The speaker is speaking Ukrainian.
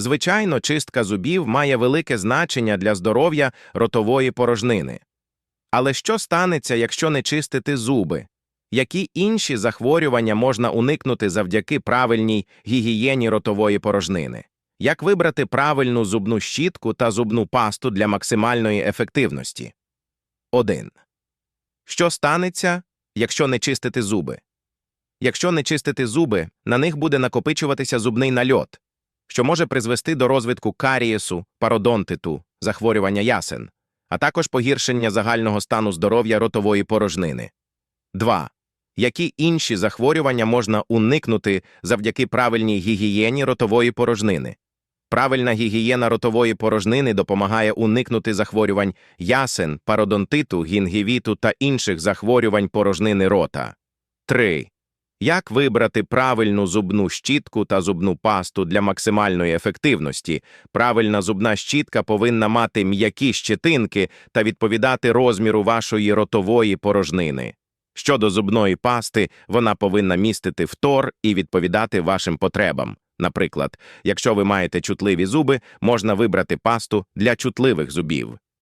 Звичайно, чистка зубів має велике значення для здоров'я ротової порожнини. Але що станеться, якщо не чистити зуби? Які інші захворювання можна уникнути завдяки правильній гігієні ротової порожнини? Як вибрати правильну зубну щітку та зубну пасту для максимальної ефективності? 1. Що станеться, якщо не чистити зуби? Якщо не чистити зуби, на них буде накопичуватися зубний нальот, що може призвести до розвитку карієсу, пародонтиту, захворювання ясен, а також погіршення загального стану здоров'я ротової порожнини. 2. Які інші захворювання можна уникнути завдяки правильній гігієні ротової порожнини? Правильна гігієна ротової порожнини допомагає уникнути захворювань ясен, пародонтиту, гінгівіту та інших захворювань порожнини рота. 3. Як вибрати правильну зубну щітку та зубну пасту для максимальної ефективності? Правильна зубна щітка повинна мати м'які щетинки та відповідати розміру вашої ротової порожнини. Щодо зубної пасти, вона повинна містити фтор і відповідати вашим потребам. Наприклад, якщо ви маєте чутливі зуби, можна вибрати пасту для чутливих зубів.